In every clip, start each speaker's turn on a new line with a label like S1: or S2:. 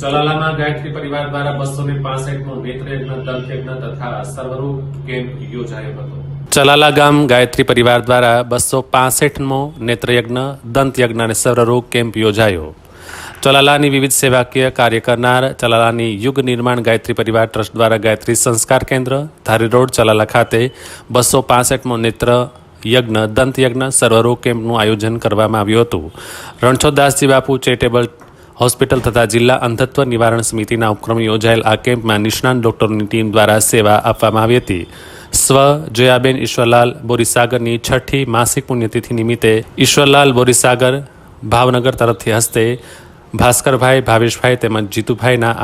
S1: ચલાલામાં ગાયત્રી પરિવાર દ્વારા બસો ને પાસઠમો નેત્રયજ્ઞ દંતયજ્ઞ તથા સર્વરૂપ કેમ્પ યોજાયો હતો? ચલાલા ગામ ગાયત્રી પરિવાર દ્વારા બસો પાસઠમો નેત્રયજ્ઞ, દંતયજ્ઞ અને સર્વરોગ કેમ્પ યોજાયો. ચલાલાની વિવિધ સેવાકીય કાર્ય કરનાર ચલાલાની યુગ નિર્માણ ગાયત્રી પરિવાર ટ્રસ્ટ દ્વારા ગાયત્રી સંસ્કાર કેન્દ્ર, ધારી રોડ, ચલાલા ખાતે બસો પાસઠમો નેત્ર યજ્ઞ, દંતયજ્ઞ સર્વરોગ કેમ્પનું આયોજન કરવામાં આવ્યું હતું. રણછોદાસજી બાપુ ચેરિટેબલ હોસ્પિટલ તથા જિલ્લા અંધત્વ નિવારણ સમિતિના ઉપક્રમે યોજાયેલ આ કેમ્પમાં નિષ્ણાંત ડોક્ટરોની ટીમ દ્વારા સેવા આપવામાં આવી હતી. સ્વ જયાબેન ઈશ્વરલાલ બોરીસાગરની છઠ્ઠી માસિક પુણ્યતિથિ નિમિત્તે ઈશ્વરલાલ બોરીસાગર ભાવનગર તરફથી હસ્તે ભાસ્કરભાઈ, ભાવેશભાઈ તેમજ જીતુભાઈના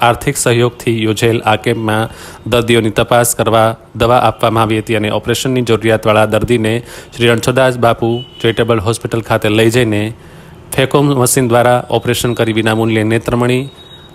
S1: આર્થિક સહયોગથી યોજેલ આ કેમ્પમાં દર્દીઓની તપાસ કરવા દવા આપવામાં આવી હતી અને ઓપરેશનની જરૂરિયાતવાળા દર્દીને શ્રી રણછોદાસ બાપુ ચેરિટેબલ હોસ્પિટલ ખાતે લઈ જઈને ફેકોમ મશીન દ્વારા ઓપરેશન કરી વિનામૂલ્યે નેત્રમણી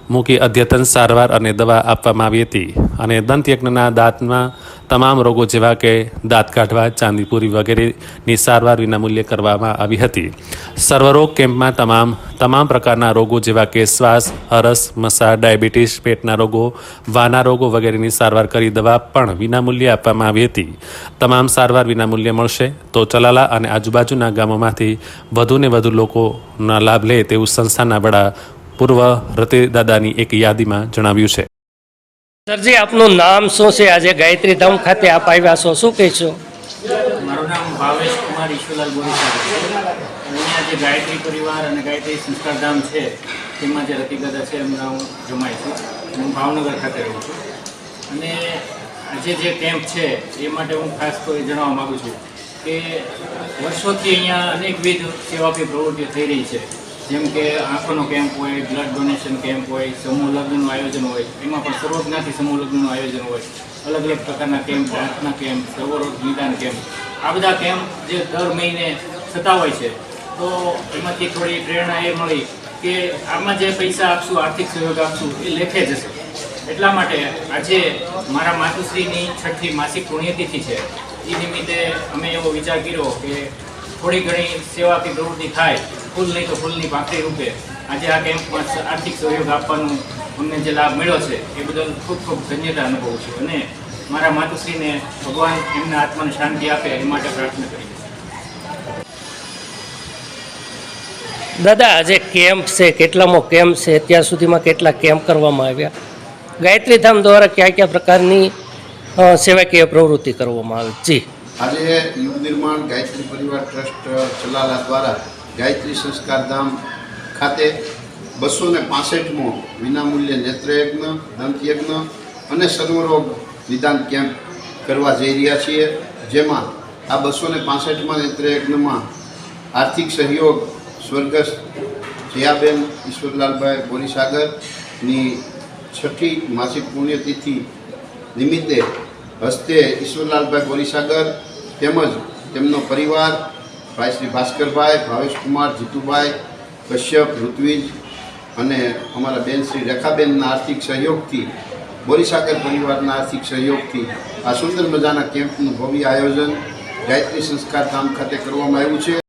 S1: મૂકી અદ્યતન સારવાર અને દવા આપવામાં આવી હતી અને દંતયજ્ઞના દાંતમાં તમામ રોગો જેવા કે દાંત કાઢવા ચાંદીપુરી વગેરેની સારવાર વિનામૂલ્યે કરવામાં આવી હતી. સર્વરોગ કેમ્પમાં તમામ તમામ પ્રકારના રોગો જેવા કે શ્વાસ હરસ મસા, ડાયાબિટીસ, પેટના રોગો, વાના રોગો વગેરેની સારવાર કરી દવા પણ વિનામૂલ્યે આપવામાં આવી હતી. તમામ સારવાર વિનામૂલ્યે મળશે તો ચલાલા અને આજુબાજુના ગામોમાંથી વધુને વધુ લોકોના લાભ લે તેવું સંસ્થાના વડા પૂર્વ રતિદાદાની એક યાદીમાં જણાવ્યું છે.
S2: સરજી આપનું નામ શું છે? આજે ગાયત્રી ધામ ખાતે આપ આવ્યા છો. શું કહેશો
S3: મારું નામ ભાવેશ કુમાર ઈશ્વરલાલ બોરીસાગર છે. અહીંયા જે ગાયત્રી પરિવાર અને ગાયત્રી સંસ્કારધામ છે તેમાં જે રતિગદા છે એમના હું જમાય છું. હું ભાવનગર ખાતે રહું છું. અને આજે જે કેમ્પ છે એ માટે હું ખાસ તો એ જણાવવા માગું છું કે વર્ષોથી અહીંયા અનેકવિધ સેવાકીય પ્રવૃત્તિઓ થઈ રહી છે. જેમ કે આંખોનો કેમ્પ હોય બ્લડ ડોનેશન કેમ્પ હોય, સમૂહ લગ્નનું આયોજન હોય, એમાં પણ સર્વજ્ઞાતિ સમૂહ લગ્નનું આયોજન હોય. અલગ અલગ પ્રકારના કેમ્પ, દાંતના કેમ્પ સર્વરોગ નિદાન કેમ્પ. આ બધા કેમ્પ જે દર મહિને થતા હોય છે. તો એમાંથી થોડી પ્રેરણા એ મળી કે આમાં જે પૈસા આપશું, આર્થિક સહયોગ આપશું, એ લેખે જશે એટલા માટે આજે મારા માતુશ્રીની છઠ્ઠી માસિક પુણ્યતિથિ છે. એ નિમિત્તે અમે એવો વિચાર કર્યો કે થોડી ઘણી સેવાથી પ્રવૃત્તિ થાય. ફૂલ નહીં તો ફૂલની ભાખરી રૂપે આજે આ કેમ્પમાં આર્થિક સહયોગ આપવાનું અમને જે લાભ મળ્યો છે એ બદલ ખૂબ ખૂબ ધન્યતા અનુભવું છું અને મારા માતુશ્રીને ભગવાન એમના આત્માને શાંતિ આપે એ માટે પ્રાર્થના કરી
S2: દાદા આજે કેમ્પ છે કેટલામો કેમ્પ છે અત્યાર સુધીમાં કેટલા કેમ્પ કરવામાં આવ્યા? ગાયત્રી ધામ દ્વારા કયા કયા પ્રકારની સેવાકીય પ્રવૃત્તિ કરવામાં આવી? જી.
S4: આજે યુગ નિર્માણ ગાયત્રી પરિવાર ટ્રસ્ટ ચલાલા દ્વારા ગાયત્રી સંસ્કાર ધામ ખાતે બસો ને પાસઠમો વિનામૂલ્ય નેત્રયજ્ઞ, દંતયજ્ઞ અને સર્વરોગ નિદાન કેમ્પ કરવા જઈ રહ્યા છીએ, જેમાં આ બસો ને પાસઠમાં નેત્રયજ્ઞમાં આર્થિક સહયોગ સ્વર્ગસ્થ જયાબેન ઈશ્વરલાલભાઈ બોરીસાગરની છઠ્ઠી માસિક પુણ્યતિથિ નિમિત્તે હસ્તે ઈશ્વરલાલભાઈ બોરીસાગર તેમજ તેમનો પરિવાર ભાઈ શ્રી ભાસ્કરભાઈ, ભાવેશકુમાર, જીતુભાઈ, કશ્યપ, ઋત્વિજ અને અમારા બેન શ્રી રેખાબેનના આર્થિક સહયોગથી, બોરીસાગર પરિવારના આર્થિક સહયોગથી આ સુંદર મજાના કેમ્પનું ભવ્ય આયોજન ગાયત્રી સંસ્કાર ધામ ખાતે કરવામાં આવ્યું છે.